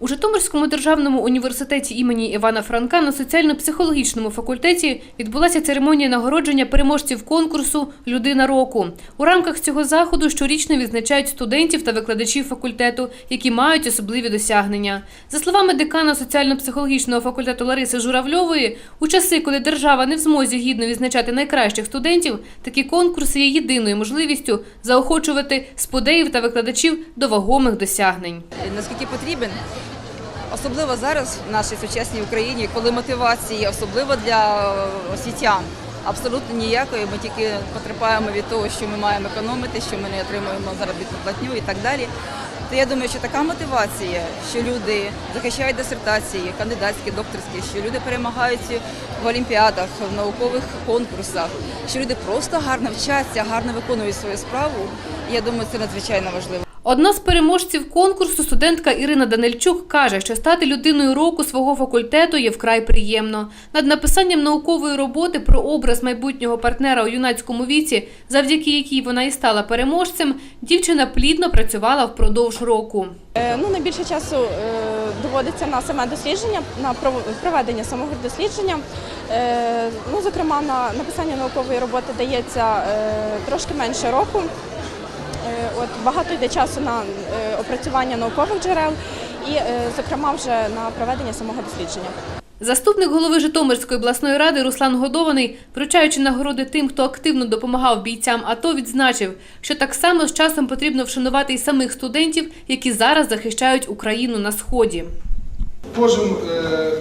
У Житомирському державному університеті імені Івана Франка на соціально-психологічному факультеті відбулася церемонія нагородження переможців конкурсу Людина року. У рамках цього заходу щорічно відзначають студентів та викладачів факультету, які мають особливі досягнення. За словами декана соціально-психологічного факультету Лариси Журавльової, у часи, коли держава не в змозі гідно відзначати найкращих студентів, такі конкурси є єдиною можливістю заохочувати сподеїв та викладачів до вагомих досягнень. наскільки потрібен. Особливо зараз в нашій сучасній Україні, коли мотивації, особливо для е, освітян, абсолютно ніякої. Ми тільки потерпаємо від того, що ми маємо економити, що ми не отримуємо заробітну платню і так далі. То я думаю, що така мотивація, що люди захищають дисертації, кандидатські, докторські, що люди перемагають в олімпіадах, в наукових конкурсах, що люди просто гарно вчаться, гарно виконують свою справу. Я думаю, це надзвичайно важливо. Одна з переможців конкурсу, студентка Ірина Данильчук, каже, що стати людиною року свого факультету є вкрай приємно. Над написанням наукової роботи про образ майбутнього партнера у юнацькому віці, завдяки якій вона і стала переможцем, дівчина плідно працювала впродовж року. Е, Ну, найбільше часу е, доводиться на саме дослідження, на пров- проведення самого дослідження. Е, ну, зокрема, на написання наукової роботи дається трошки менше року. Е, от, багато йде часу на е, опрацювання наукових джерел і, е, зокрема, вже на проведення самого дослідження. Заступник голови Житомирської обласної ради Руслан Годований, вручаючи нагороди тим, хто активно допомагав бійцям АТО, відзначив, що так само з часом потрібно вшанувати і самих студентів, які зараз захищають Україну на сході. Кожен,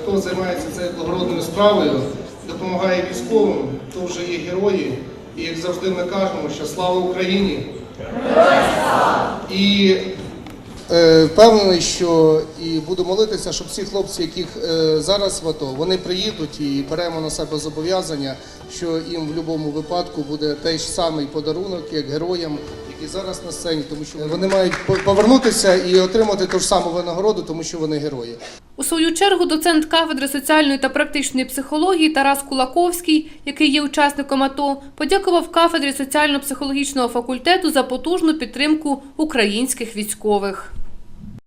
хто займається цією благородною справою, допомагає військовим, то вже є герої. І як завжди ми кажемо, що слава Україні! І е, впевнений, що і буду молитися, щоб всі хлопці, яких е, зараз в АТО, вони приїдуть і беремо на себе зобов'язання, що їм в будь-якому випадку буде той ж самий подарунок, як героям, які зараз на сцені, тому що вони мають повернутися і отримати ту ж саму винагороду, тому що вони герої. У свою чергу доцент кафедри соціальної та практичної психології Тарас Кулаковський, який є учасником АТО, подякував кафедрі соціально-психологічного факультету за потужну підтримку українських військових.